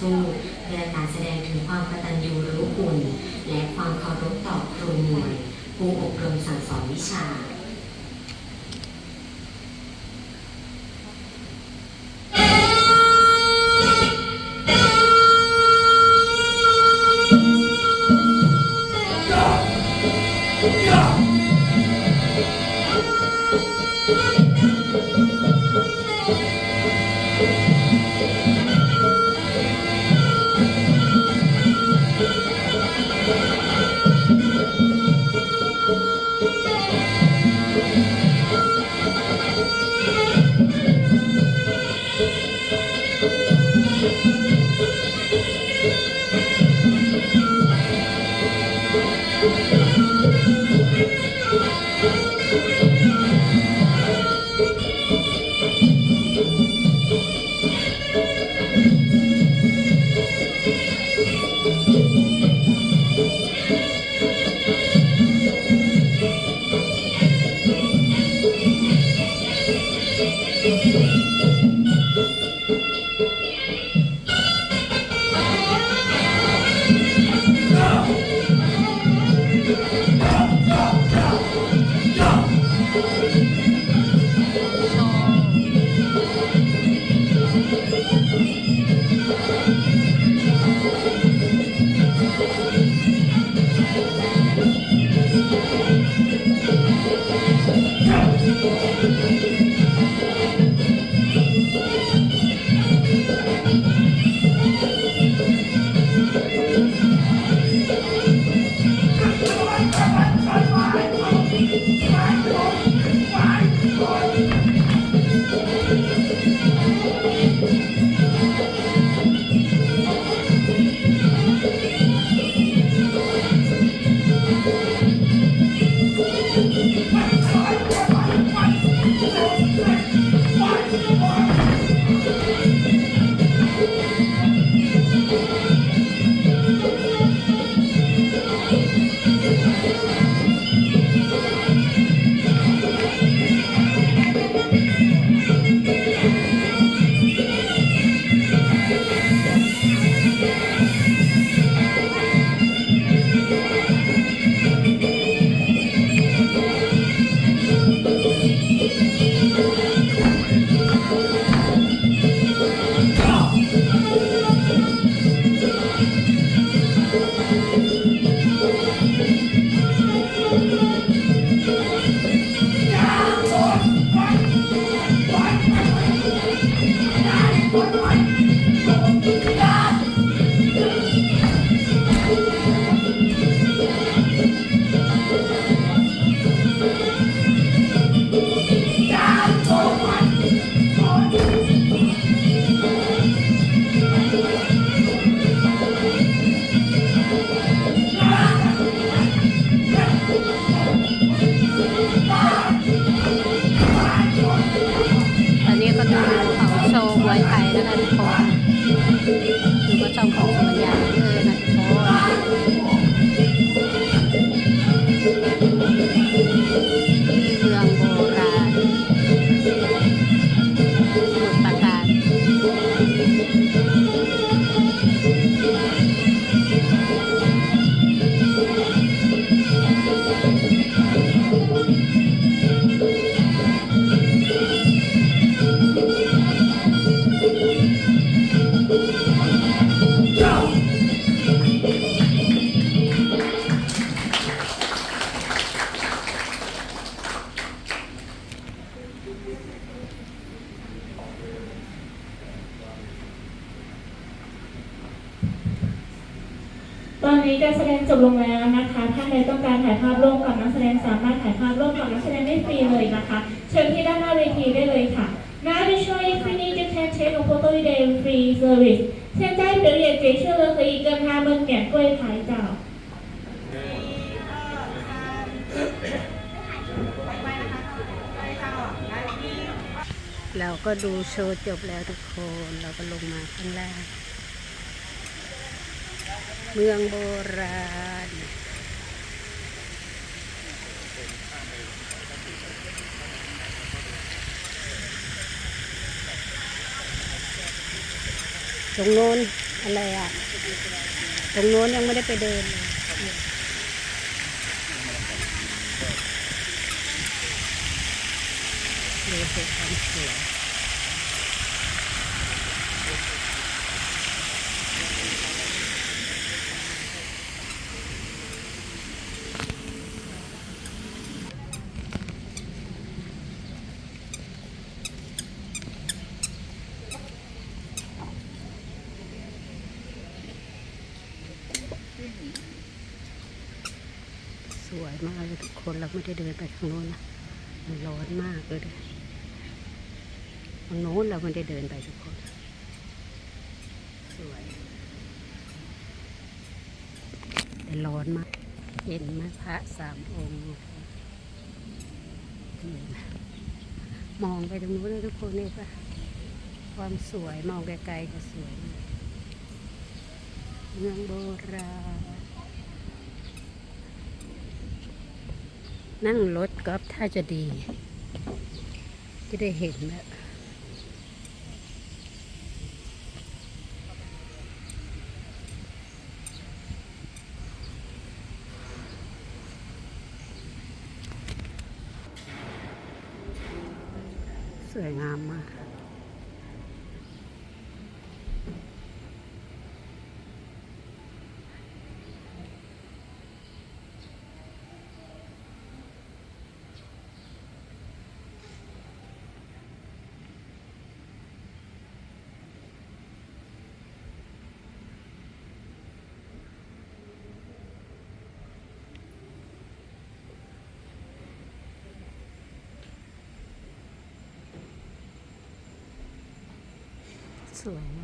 สู้เพื่อการแสดงถึงความกตัญญูรู้คุณ และความเคารพต่อครูมวยผู้อบรมสั่งสอนวิชา ตอนนี้การแสดงจบลงแล้วนะคะ ถ้าใครต้องการถ่ายภาพร่วมกับนักแสดงสามารถถ่ายภาพร่วมกับนักแสดงได้ฟรีเลยนะคะ เชิญที่ด้านหน้าเวทีได้เลยค่ะ Now to show you free need to can take a photo with a free service 现在表演结束了，可以跟他们免费拍照。 เราก็ดูโชว์จบแล้วทุกคน เราก็ลงมาข้างล่าง เมืองโบราณ ตรงโน้นอะไรอะ ตรงโน้นยังไม่ได้ไปเดินเลยดูสิความสวยส วยมากเลยทุกคนเราไม่ได้เดินไปทางโน้นนะมันร้อนมากเลยทางโน้นเราไม่ได้เดินไปทุกคน สวยแต่ร้อนมาก เห็นไหมพระสามองค์มองไปตรงนู้นเลยทุกคนเนี่ยปะความสวยมองไกลๆก็สวยเมืองโบราณ นั่งรถก็ถ้าจะดี จะได้เห็นแบบสวยงามมาก สวยงามมากเลย